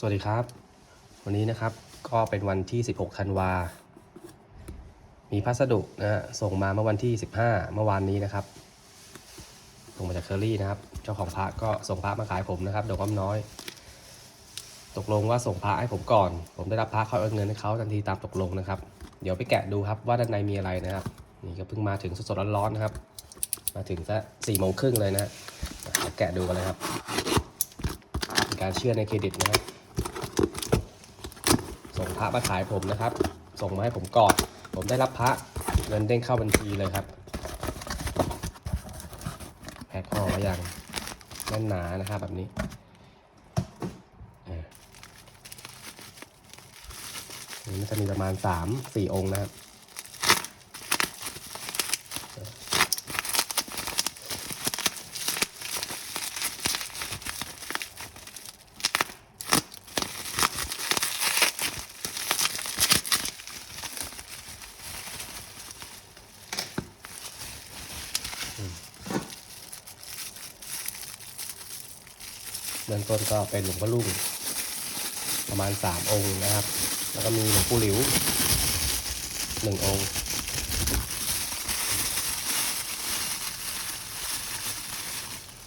สวัสดีครับ วันนี้นะครับก็เป็นวันที่ 16 ธันวา มีพัสดุนะฮะส่งมาเมื่อวันที่ 15 เมื่อวานนี้นะครับ ส่งมาจากเคอรี่นะครับ เจ้าของพระก็ส่งพระมาขายผมนะครับดอกอ้อมน้อย ตกลงว่าส่งพระให้ผมก่อน ผมได้รับพระเขาเอาเงินให้เขาทันทีตามตกลงนะครับ เดี๋ยวไปแกะดูครับว่าด้านในมีอะไรนะครับ นี่ก็เพิ่งมาถึงสดๆร้อนๆนะครับ มาถึงสักสี่โมงครึ่งเลยนะแกะดูกันเลยครับเป็นการเชื่อในเครดิตนะครับ พระมาขายผมนะครับ ส่งมาให้ผมก่อน ผมได้รับพระเงินเด้งเข้าบัญชีเลยครับ แพ็คห่อมาอย่างแน่นหนานะครับแบบนี้อ่าอันจะมีประมาณสามสี่องค์นะครับ เบื้องต้นก็เป็นหลวงพ่อลุงประมาณสามองค์นะครับ แล้วก็มีหลวงปู่หลิวหนึ่งองค์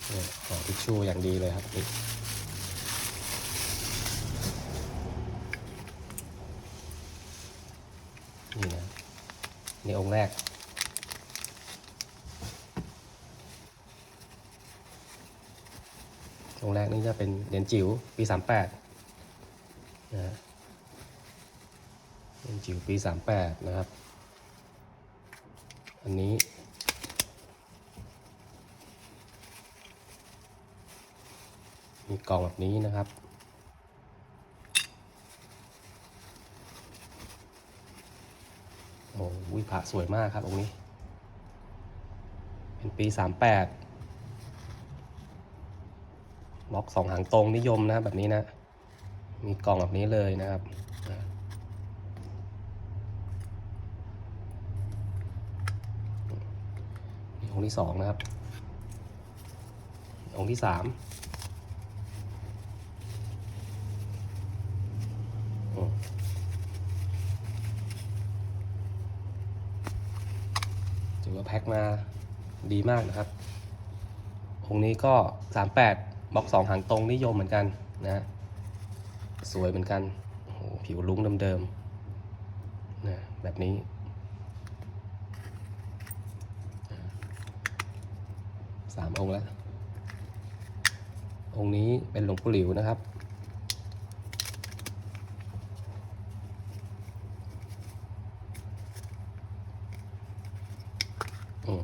เนี่ยห่อทิชชู่อย่างดีเลยครับนี่นี่นะนี่องค์แรก องแรกนี่จะเป็นเหรียญจิ๋วปีสามแปดนะฮะเหรียญจิ๋วปีสามแปดนะครับ อันนี้มีกล่องแบบนี้นะครับ โอ้วิพระสวยมากครับองค์นี้ เป็นปีสามแปด ล็อกสองหางตรงนิยมนะแบบนี้นะ มีกล่องแบบนี้เลยนะครับองค์ที่สองนะครับ องค์ที่สามถือว่าแพ็คมาดีมากนะครับ องค์นี้ก็38 บล็อกสองหางตรงนิยมเหมือนกันนะสวยเหมือนกันโอ้โหผิวลุ้งเดิมๆนะแบบนี้สามองค์แล้ว องค์นี้เป็นหลวงปู่หลิวนะครับ อืม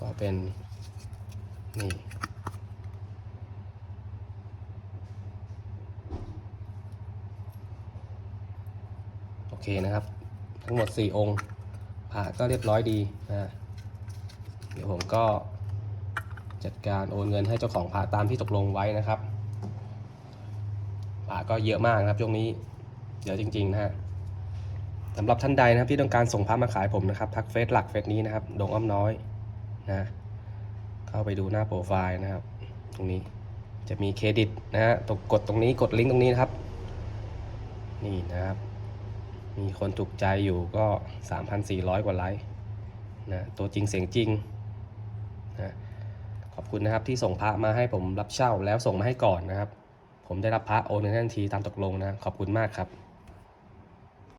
ก็ เป็นนี่โอเคนะครับ ทั้งหมด 4 องค์ผ่าก็เรียบร้อยดีนะเดี๋ยวผมก็จัดการโอนเงินให้เจ้าของผ่าตามที่ตกลงไว้นะครับผ่าก็เยอะมากนะครับช่วงนี้เยอะจริงๆนะฮะสำหรับท่านใดนะครับที่ต้องการส่งพระมาขายผมนะครับทักเฟซหลักเฟซนี้นะครับดงอ้อมน้อย นะ เข้าไปดูหน้าโปรไฟล์นะครับ ตรงนี้จะมีเครดิตนะฮะตรงกดตรงนี้กดลิงก์ตรงนี้นะครับ นี่นะครับ มีคนถูกใจอยู่ก็ 3,400 กว่าไลค์นะตัวจริงเสียงจริงนะขอบคุณนะครับที่ส่งพระมาให้ผมรับเช่าแล้วส่งมาให้ก่อนนะครับ ผมได้รับพระโอนเงินทันทีตามตกลงนะ ขอบคุณมากครับ